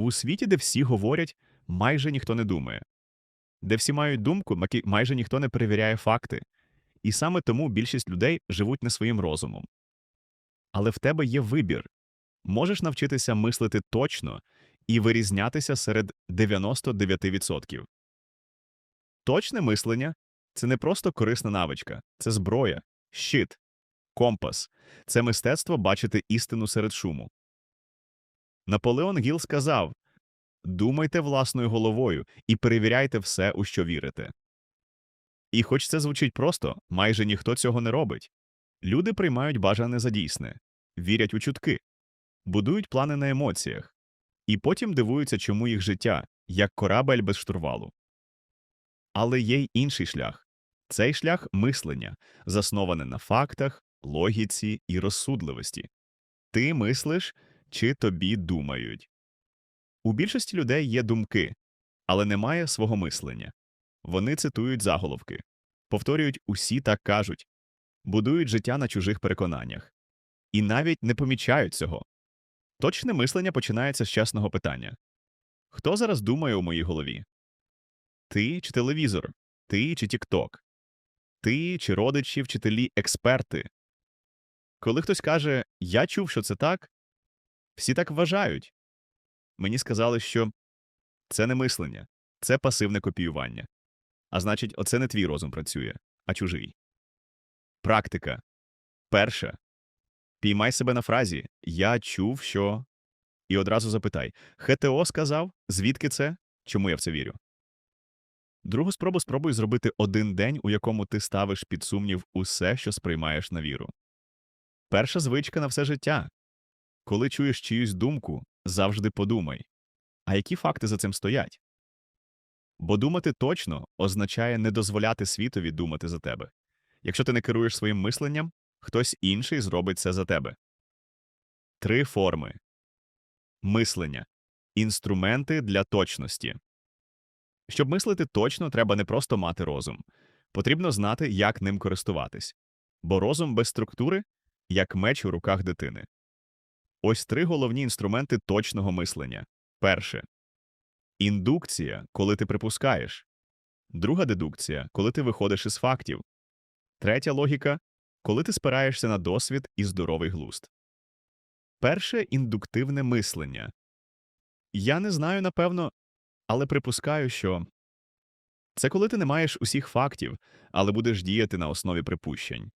У світі, де всі говорять, майже ніхто не думає, де всі мають думку, майже ніхто не перевіряє факти. І саме тому більшість людей живуть не своїм розумом. Але в тебе є вибір. Можеш навчитися мислити точно і вирізнятися серед 99%. Точне мислення це не просто корисна навичка, це зброя, щит, компас, це мистецтво бачити істину серед шуму. Наполеон Гіл сказав Думайте власною головою і перевіряйте все, у що вірите. І хоч це звучить просто, майже ніхто цього не робить. Люди приймають бажане за дійсне, вірять у чутки, будують плани на емоціях, і потім дивуються, чому їх життя, як корабель без штурвалу. Але є й інший шлях цей шлях мислення, засноване на фактах, логіці і розсудливості. Ти мислиш, чи тобі думають. У більшості людей є думки, але немає свого мислення. Вони цитують заголовки, повторюють усі так кажуть, будують життя на чужих переконаннях і навіть не помічають цього. Точне мислення починається з чесного питання Хто зараз думає у моїй голові? Ти чи телевізор? Ти чи Тікток? Ти чи родичі, вчителі, експерти? Коли хтось каже Я чув, що це так, всі так вважають. Мені сказали, що це не мислення, це пасивне копіювання. А значить, оце не твій розум працює, а чужий. Практика. Перша. Піймай себе на фразі Я чув, що. І одразу запитай ХТО сказав, звідки це? Чому я в це вірю? Другу спробу спробуй зробити один день, у якому ти ставиш під сумнів усе, що сприймаєш на віру. Перша звичка на все життя. Коли чуєш чиюсь думку, завжди подумай. А які факти за цим стоять? Бо думати точно означає не дозволяти світові думати за тебе. Якщо ти не керуєш своїм мисленням, хтось інший зробить це за тебе. Три форми мислення інструменти для точності. Щоб мислити точно, треба не просто мати розум. Потрібно знати, як ним користуватись. Бо розум без структури як меч у руках дитини. Ось три головні інструменти точного мислення. Перше індукція, коли ти припускаєш. Друга дедукція, коли ти виходиш із фактів. Третя логіка коли ти спираєшся на досвід і здоровий глузд. Перше індуктивне мислення. Я не знаю, напевно, але припускаю, що це коли ти не маєш усіх фактів, але будеш діяти на основі припущень.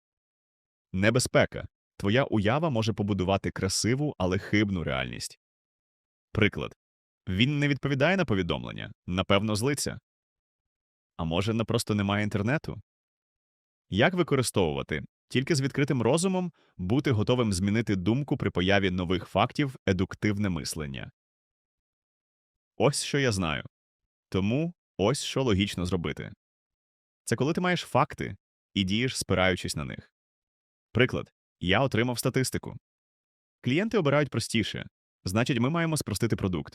Небезпека. Твоя уява може побудувати красиву, але хибну реальність. Приклад. Він не відповідає на повідомлення, напевно, злиться. А може, не просто немає інтернету? Як використовувати? Тільки з відкритим розумом бути готовим змінити думку при появі нових фактів едуктивне мислення. Ось що я знаю. Тому ось що логічно зробити. Це коли ти маєш факти і дієш, спираючись на них. Приклад. Я отримав статистику. Клієнти обирають простіше, значить, ми маємо спростити продукт.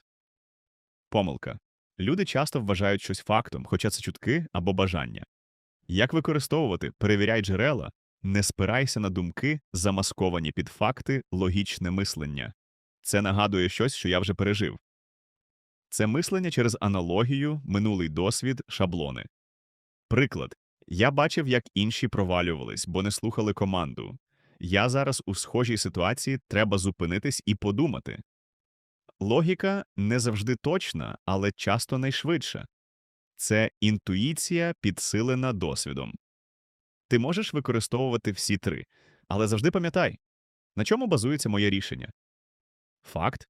Помилка. Люди часто вважають щось фактом, хоча це чутки або бажання. Як використовувати, перевіряй джерела, не спирайся на думки, замасковані під факти, логічне мислення. Це нагадує щось, що я вже пережив. Це мислення через аналогію, минулий досвід, шаблони. Приклад. Я бачив, як інші провалювались, бо не слухали команду. Я зараз у схожій ситуації треба зупинитись і подумати. Логіка не завжди точна, але часто найшвидша. Це інтуїція, підсилена досвідом. Ти можеш використовувати всі три, але завжди пам'ятай, на чому базується моє рішення факт,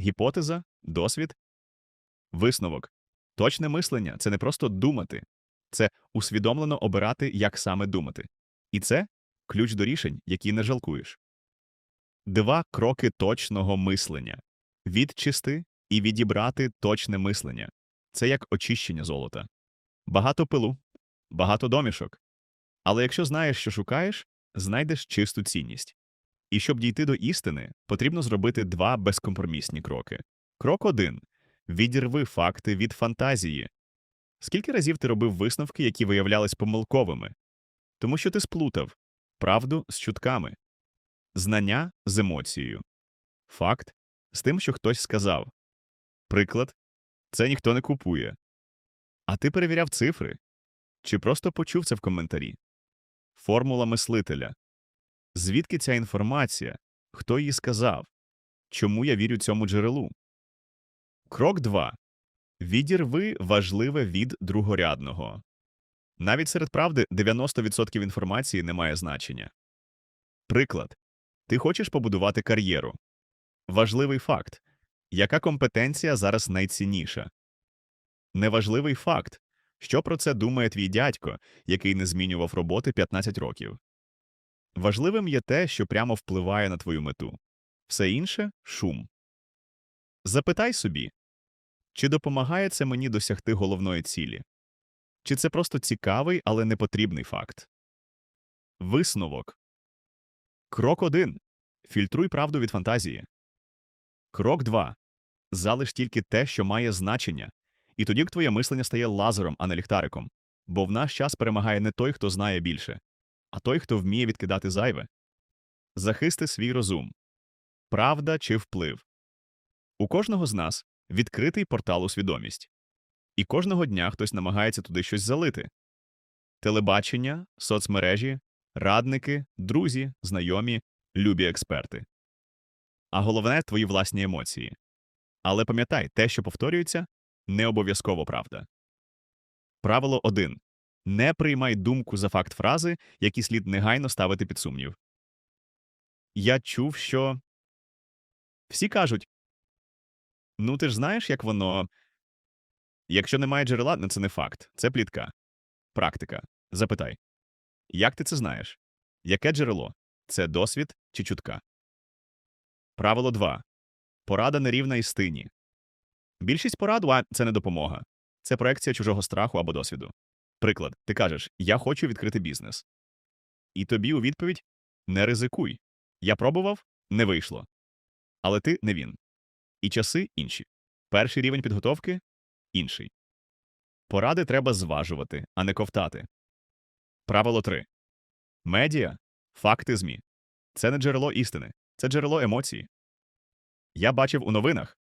гіпотеза, досвід, висновок. Точне мислення це не просто думати, це усвідомлено обирати, як саме думати. І це ключ до рішень, які не жалкуєш. Два кроки точного мислення відчисти і відібрати точне мислення. Це як очищення золота. Багато пилу, багато домішок. Але якщо знаєш, що шукаєш, знайдеш чисту цінність. І щоб дійти до істини, потрібно зробити два безкомпромісні кроки. Крок один відірви факти від фантазії. Скільки разів ти робив висновки, які виявлялись помилковими? Тому що ти сплутав правду з чутками, знання з емоцією, факт з тим, що хтось сказав. Приклад це ніхто не купує. А ти перевіряв цифри? Чи просто почув це в коментарі? Формула мислителя. Звідки ця інформація? Хто її сказав? Чому я вірю цьому джерелу? Крок 2. Відірви важливе від другорядного. Навіть серед правди 90% інформації не має значення. Приклад. Ти хочеш побудувати кар'єру. Важливий факт. Яка компетенція зараз найцінніша? Неважливий факт. Що про це думає твій дядько, який не змінював роботи 15 років? Важливим є те, що прямо впливає на твою мету. Все інше шум. Запитай собі, чи допомагає це мені досягти головної цілі? Чи це просто цікавий, але непотрібний факт? Висновок. Крок 1. Фільтруй правду від фантазії. Крок 2. Залиш тільки те, що має значення. І тоді твоє мислення стає лазером, а не ліхтариком. Бо в наш час перемагає не той, хто знає більше, а той, хто вміє відкидати зайве. Захисти свій розум. Правда чи вплив. У кожного з нас відкритий портал у свідомість. І кожного дня хтось намагається туди щось залити. Телебачення, соцмережі, радники, друзі, знайомі, любі експерти. А головне твої власні емоції. Але пам'ятай, те, що повторюється, не обов'язково правда. Правило 1. Не приймай думку за факт фрази, які слід негайно ставити під сумнів. Я чув, що. Всі кажуть Ну, ти ж знаєш, як воно. Якщо немає джерела, ну це не факт, це плітка. Практика. Запитай. Як ти це знаєш? Яке джерело? Це досвід чи чутка? Правило 2. Порада нерівна істині. Більшість порад це не допомога. Це проекція чужого страху або досвіду. Приклад, ти кажеш Я хочу відкрити бізнес. І тобі у відповідь не ризикуй. Я пробував, не вийшло. Але ти не він. І часи інші. Перший рівень підготовки інший. Поради треба зважувати, а не ковтати. Правило 3. Медіа факти ЗМІ. Це не джерело істини, це джерело емоцій. Я бачив у новинах.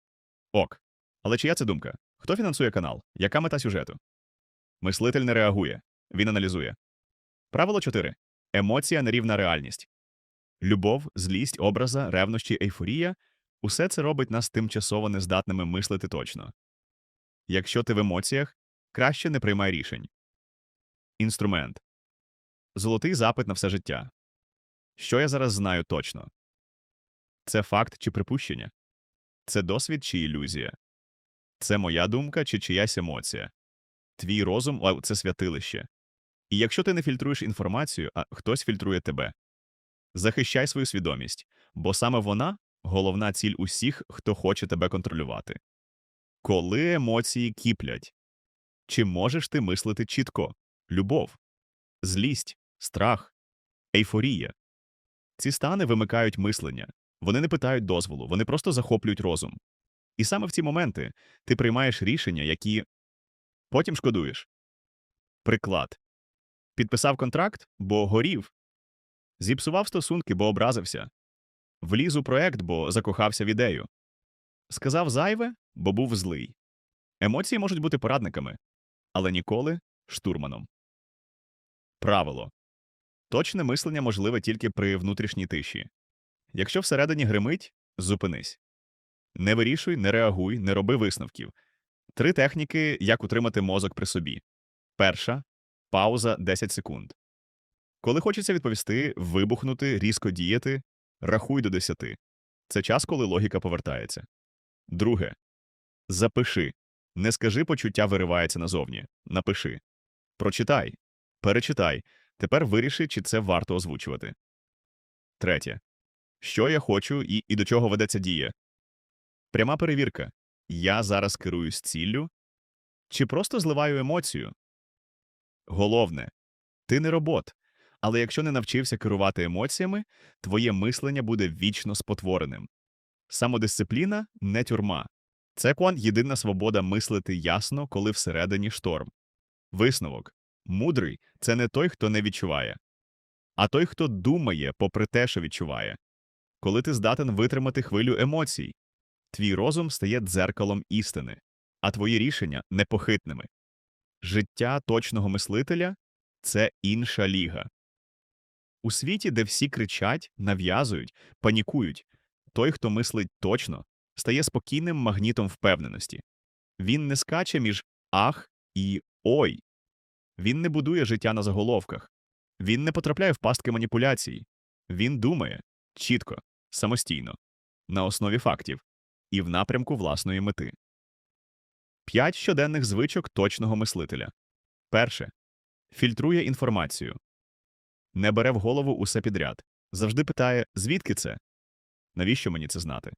Ок. Але чия це думка? Хто фінансує канал? Яка мета сюжету? Мислитель не реагує. Він аналізує. Правило 4. Емоція нерівна реальність. Любов, злість, образа, ревнощі, ейфорія усе це робить нас тимчасово нездатними мислити точно. Якщо ти в емоціях, краще не приймай рішень. Інструмент золотий запит на все життя. Що я зараз знаю точно? Це факт чи припущення? Це досвід чи ілюзія? Це моя думка чи чиясь емоція? Твій розум це святилище. І якщо ти не фільтруєш інформацію, а хтось фільтрує тебе. Захищай свою свідомість, бо саме вона головна ціль усіх, хто хоче тебе контролювати. Коли емоції кіплять, чи можеш ти мислити чітко? Любов, злість, страх, ейфорія? Ці стани вимикають мислення, вони не питають дозволу, вони просто захоплюють розум. І саме в ці моменти ти приймаєш рішення, які потім шкодуєш. Приклад. Підписав контракт, бо горів, зіпсував стосунки, бо образився, вліз у проект, бо закохався в ідею, сказав зайве, бо був злий. Емоції можуть бути порадниками, але ніколи штурманом. Правило точне мислення можливе тільки при внутрішній тиші. Якщо всередині гримить, зупинись. Не вирішуй, не реагуй, не роби висновків. Три техніки, як утримати мозок при собі. Перша пауза 10 секунд. Коли хочеться відповісти, вибухнути, різко діяти, рахуй до 10. Це час, коли логіка повертається. Друге запиши. Не скажи почуття виривається назовні. Напиши. Прочитай. Перечитай. Тепер виріши, чи це варто озвучувати. Третє. Що я хочу і, і до чого ведеться дія. Пряма перевірка. Я зараз керуюсь ціллю чи просто зливаю емоцію. Головне ти не робот. Але якщо не навчився керувати емоціями, твоє мислення буде вічно спотвореним. Самодисципліна не тюрма. Це кван єдина свобода мислити ясно, коли всередині шторм. Висновок мудрий це не той, хто не відчуває, а той, хто думає, попри те, що відчуває. Коли ти здатен витримати хвилю емоцій, Твій розум стає дзеркалом істини, а твої рішення непохитними. Життя точного мислителя це інша ліга. У світі, де всі кричать, нав'язують, панікують, той, хто мислить точно, стає спокійним магнітом впевненості. Він не скаче між ах і ой. Він не будує життя на заголовках. Він не потрапляє в пастки маніпуляцій. Він думає чітко, самостійно, на основі фактів і в напрямку власної мети. П'ять щоденних звичок точного мислителя. Перше. Фільтрує інформацію. Не бере в голову усе підряд. Завжди питає, звідки це? Навіщо мені це знати?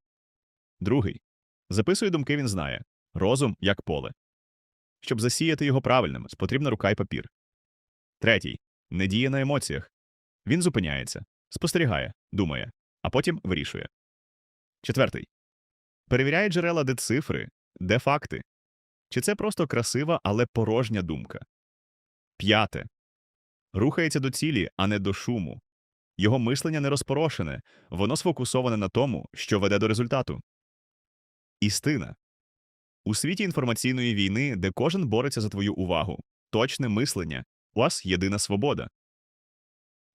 Другий. Записує думки він знає. Розум як поле. Щоб засіяти його правильним, потрібна рука й папір. Третій. Не діє на емоціях. Він зупиняється, спостерігає, думає, а потім вирішує. Четвертий. Перевіряє джерела, де цифри, де факти. Чи це просто красива, але порожня думка. П'яте. Рухається до цілі, а не до шуму. Його мислення не розпорошене, воно сфокусоване на тому, що веде до результату. Істина. У світі інформаційної війни, де кожен бореться за твою увагу, точне мислення, у вас єдина свобода.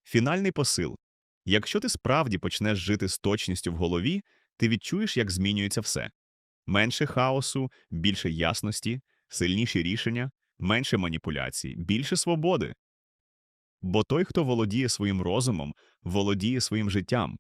Фінальний посил. Якщо ти справді почнеш жити з точністю в голові, ти відчуєш, як змінюється все. Менше хаосу, більше ясності, сильніші рішення, менше маніпуляцій, більше свободи. Бо той, хто володіє своїм розумом, володіє своїм життям,